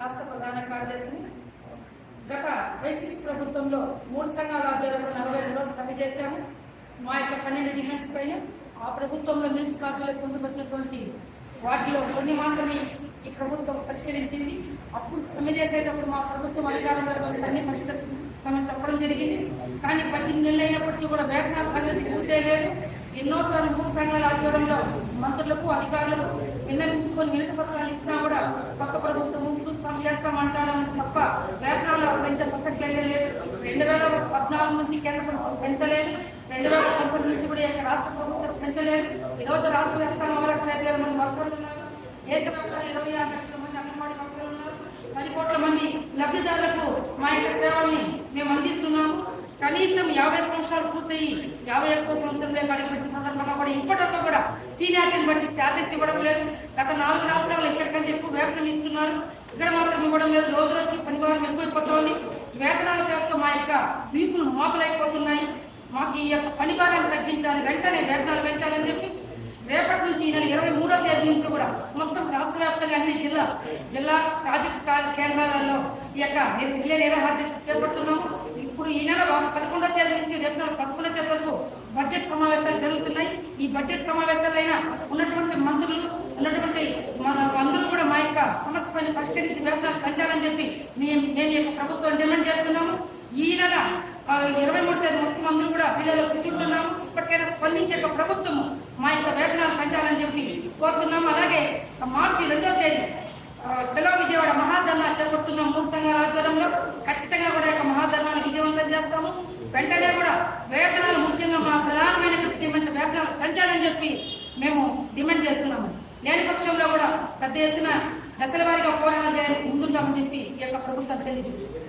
రాష్ట్ర ప్రధాన కార్యదర్శిని. గత వైసీపీ ప్రభుత్వంలో మూడు సంఘాల ఆధ్వర్యంలో నలభై ఐదు రోజులు సభ చేశాము. మా యొక్క పన్నెండు డిమాండ్స్ పైన ఆ ప్రభుత్వంలో మిల్స్ కాపీలకు పొందుపరిచినటువంటి వాటిలో కొన్ని మాత్రమే ఈ ప్రభుత్వం పరిష్కరించింది. అప్పుడు సమ్మె చేసేటప్పుడు మా ప్రభుత్వం అధికారంలోకి వస్తే అన్ని పరిష్కరిస్తామని చెప్పడం జరిగింది. కానీ పద్దెనిమిది నెలలు అయినప్పటికీ కూడా వేతనాల సంగతి చూసేయలేదు ఎన్నోసార్లు మూడు సంఘాల ఆధ్వర్యంలో మంత్రులకు అధికారులకు విన్నవించుకొని వినతి పత్రాలు ఇచ్చినా కూడా తప్ప వేతనాలు పెంచే ప్రసక్తే లేదు. రెండు వేల పద్నాలుగు నుంచి కేంద్ర ప్రభుత్వం పెంచలేదు. రెండు వేల పంతొమ్మిది నుంచి కూడా రాష్ట్ర ప్రభుత్వం పెంచలేదు. ఈరోజు రాష్ట్ర వ్యాప్తంగా ఒక లక్ష ఐదు మంది వర్కర్లు ఉన్నారు. దేశవ్యాప్తంగా ఇరవై ఆరు లక్షల మంది అంగన్వాడీ వర్కర్లు ఉన్నారు. పది కోట్ల మంది లబ్ధిదారులకు మా యొక్క సేవల్ని మేము అందిస్తున్నాము. కనీసం యాభై సంవత్సరాలు పూర్తయి యాభై ఒక్క సంవత్సరంలో అడుగుపెట్టిన సందర్భంగా ఇంకోటి కూడా సీనియారిటీని బట్టి శాలరీస్ ఇవ్వడం లేదు. గత నాలుగు రాష్ట్రాల్లో ఇక్కడికంటే ఎక్కువ వేతనం ఇస్తున్నారు. ఇక్కడ మాత్రం ఇవ్వడం లేదు. రోజు రోజుకి పనిభారం ఎక్కువైపోతుంది. వేతనాల పేరుతో మా యొక్క వీపులు మోతలైపోతున్నాయి మాకు ఈ యొక్క పనిభారాన్ని తగ్గించాలి. వెంటనే వేతనాలు పెంచాలని చెప్పి రేపటి నుంచి ఈ నెల ఇరవై మూడో తేదీ నుంచి కూడా మొత్తం రాష్ట్ర వ్యాప్తంగా అన్ని జిల్లా జిల్లా ప్రాజెక్టు కేంద్రాలలో ఈ యొక్క రిలే నిరాహార దీక్ష చేపడుతున్నాము. ఇప్పుడు ఈ నెల పదకొండో తేదీ నుంచి రేపు నెల పదకొండో తేదీ వరకు బడ్జెట్ సమావేశాలు జరుగుతున్నాయి. ఈ బడ్జెట్ సమావేశాలైనా ఉన్నటువంటి మంత్రులు ఉన్నటువంటి మన అందరూ కూడా మా యొక్క సమస్య పని పరిష్కరించి వేతనాలు పెంచాలని చెప్పి మేము మేము యొక్క ప్రభుత్వం డిమాండ్ చేస్తున్నాము. ఈ నెల ఇరవై మూడు తేదీ మొత్తం అందరూ కూడా పిల్లలు కూర్చుంటున్నాము. ఇప్పటికైనా స్పందించే యొక్క ప్రభుత్వము మా యొక్క వేతనాలు పెంచాలని చెప్పి కోరుతున్నాము. అలాగే మార్చి రెండో తేదీ చలో విజయవాడ మహాధర్నా చేపడుతున్నాం మూడు సంఘాల ఆధ్వర్యంలో ఖచ్చితంగా కూడా యొక్క మహాధర్నాన్ని విజయవంతం చేస్తాము. వెంటనే కూడా వేతనాలు ముఖ్యంగా మా ప్రధానమైన డిమాండ్ వేతనాలు పెంచాలని చెప్పి మేము డిమాండ్ చేస్తున్నాము. లేని పక్షంలో కూడా పెద్ద ఎత్తున దశల వారీగా పోరాటాలు చేయాలని ముందుంటామని చెప్పి ఈ యొక్క ప్రభుత్వం తెలియజేసింది